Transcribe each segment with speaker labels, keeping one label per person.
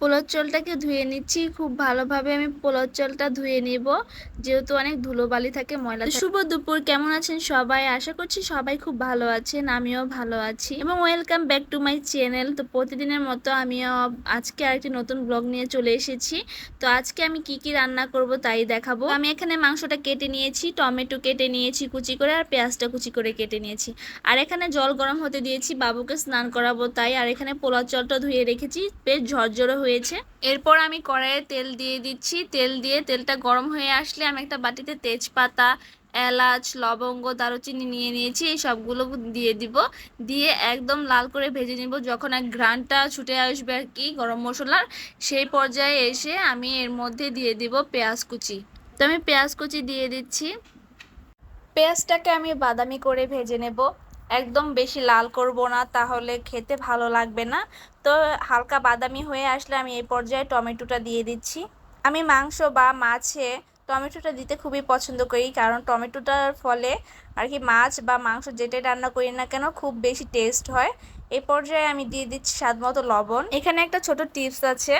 Speaker 1: পোলার চলটাকে ধুয়ে নিচ্ছি। খুব ভালোভাবে আমি পোলার চলটা ধুয়ে নিব। যেহেতু অনেক ধুলোবালি থাকে, ময়লা শুভ দুপুর, কেমন আছেন সবাই? আশা করছি সবাই খুব ভালো আছেন, আমিও ভালো আছি। এবং welcome back to my channel তো প্রতিদিনের মতো আমিও আজকে আরেকটি নতুন ব্লগ নিয়ে চলে এসেছি। তো আজকে আমি কি কি রান্না করব তাই দেখাবো। আমি এখানে মাংসটা কেটে নিয়েছি, টমেটো কেটে নিয়েছি কুচি করে আর পেঁয়াজটা কুচি করে কেটে নিয়েছি। আর এখানে জল গরম হতে দিয়েছি, বাবুকে স্নান করাবো তাই। আর এখানে পোলার চলটা ধুয়ে রেখেছি, বেশ ঝরঝরে হয়েছে। এরপর আমি কড়াইয়ে তেল দিয়ে দিচ্ছি। তেল দিয়ে তেলটা গরম হয়ে আসলে আমি একটা বাটিতে তেজপাতা, এলাচ, লবঙ্গ, দারুচিনি নিয়ে নিয়েছি। এই সবগুলো দিয়ে দিব। দিয়ে একদম লাল করে ভেজে নিব। যখন এক ঘ্রানটা ছুটে আসবে আর কি গরম মশলার, সেই পর্যায়ে এসে আমি এর মধ্যে দিয়ে দিব পেঁয়াজ কুচি। তো আমি পেঁয়াজ কুচি দিয়ে দিচ্ছি। পেঁয়াজটাকে আমি বাদামি করে ভেজে নেব। একদম বেশি লাল করব না, তাহলে খেতে ভালো লাগবে না। তো হালকা বাদামি হয়ে আসলে আমি এই পর্যায়ে টমেটোটা দিয়ে দিচ্ছি। আমি মাংস বা মাছে টমেটোটা দিতে খুবই পছন্দ করি, কারণ টমেটোটার ফলে আর কি মাছ বা মাংস যেটাই রান্না করি না কেন খুব বেশি টেস্ট হয়। এই পর্যায়ে আমি দিয়ে দিচ্ছি স্বাদ মতো লবণ। এখানে একটা ছোট টিপস আছে,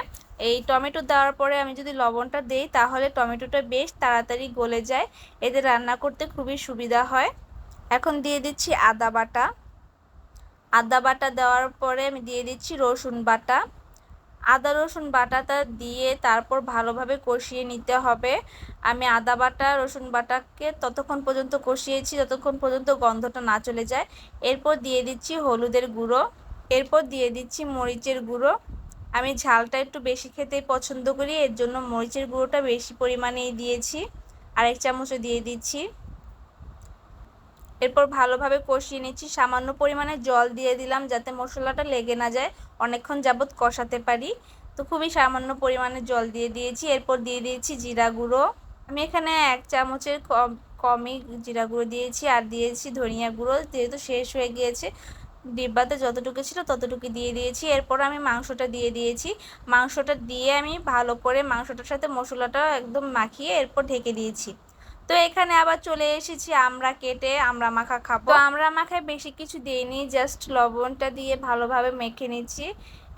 Speaker 1: এই টমেটো দেওয়ার পরে আমি যদি লবণটা দিই তাহলে টমেটোটা বেশ তাড়াতাড়ি গলে যায়, এতে রান্না করতে খুবই সুবিধা হয়। এখন দিয়ে দিচ্ছি আদা বাটা। আদা বাটা দেওয়ার পরে আমি দিয়ে দিচ্ছি রসুন বাটা। আদা রসুন বাটাটা দিয়ে তারপর ভালোভাবে কষিয়ে নিতে হবে। আমি আদা বাটা, রসুন বাটাকে ততক্ষণ পর্যন্ত কষিয়েছি ততক্ষণ পর্যন্ত গন্ধটা না চলে যায়। এরপর দিয়ে দিচ্ছি হলুদের গুঁড়ো। এরপর দিয়ে দিচ্ছি মরিচের গুঁড়ো। আমি ঝালটা একটু বেশি খেতেই পছন্দ করি, এর জন্য মরিচের গুঁড়োটা বেশি পরিমাণেই দিয়েছি। আরেক চামচও দিয়ে দিচ্ছি। এরপর ভালোভাবে কষিয়ে নিচ্ছি। সামান্য পরিমাণে জল দিয়ে দিলাম যাতে মশলাটা লেগে না যায়। অনেকক্ষণ যাবৎ কষাতে পারি। তো খুবই সামান্য পরিমাণে জল দিয়ে দিয়েছি। এরপর দিয়ে দিয়েছি জিরা গুঁড়ো। আমি এখানে এক চামচের কম, কমই জিরা গুঁড়ো দিয়েছি আর দিয়েছি ধনিয়া গুঁড়ো। যেহেতু শেষ হয়ে গিয়েছে, ডিব্বাতে যতটুকু ছিল ততটুকু দিয়ে দিয়েছি। এরপর আমি মাংসটা দিয়ে দিয়েছি। মাংসটা দিয়ে আমি ভালো করে মাংসটার সাথে মশলাটা একদম মাখিয়ে এরপর ঢেকে দিয়েছি। তো এখানে আবার চলে এসেছি আমরা কেটে আমরা মাখা খাব। আমরা মাখায় বেশি কিছু দিইনি জাস্ট লবণটা দিয়ে ভালোভাবে মেখে নিচ্ছি।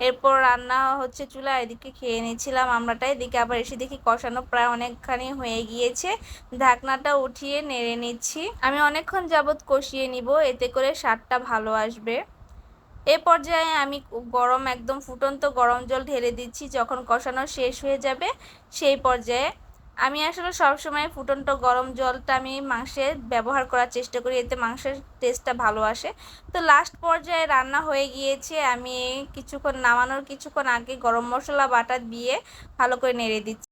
Speaker 1: এরপর রান্না হচ্ছে চুলা এদিকে খেয়ে নিচ্ছিলাম আমরাটা এদিকে আবার এসে দেখি কষানো প্রায় অনেকখানি হয়ে গিয়েছে। ঢাকনাটা উঠিয়ে নেড়ে নিচ্ছি। আমি অনেকক্ষণ যাবৎ কষিয়ে নিব, এতে করে স্বাদটা ভালো আসবে। এ পর্যায়ে আমি গরম একদম ফুটন্ত গরম জল ঢেলে দিচ্ছি, যখন কষানো শেষ হয়ে যাবে সেই পর্যায়ে আমি আসলে সবসময় ফুটন্ত গরম জলটা আমি মাংসে ব্যবহার করার চেষ্টা করি, এতে মাংসের টেস্টটা ভালো আসে। তো লাস্ট পর্যায়ে রান্না হয়ে গিয়েছে, আমি কিছুক্ষণ নামানোর কিছুক্ষণ আগে গরম মশলা বাটা দিয়ে ভালো করে নেড়ে দিচ্ছি।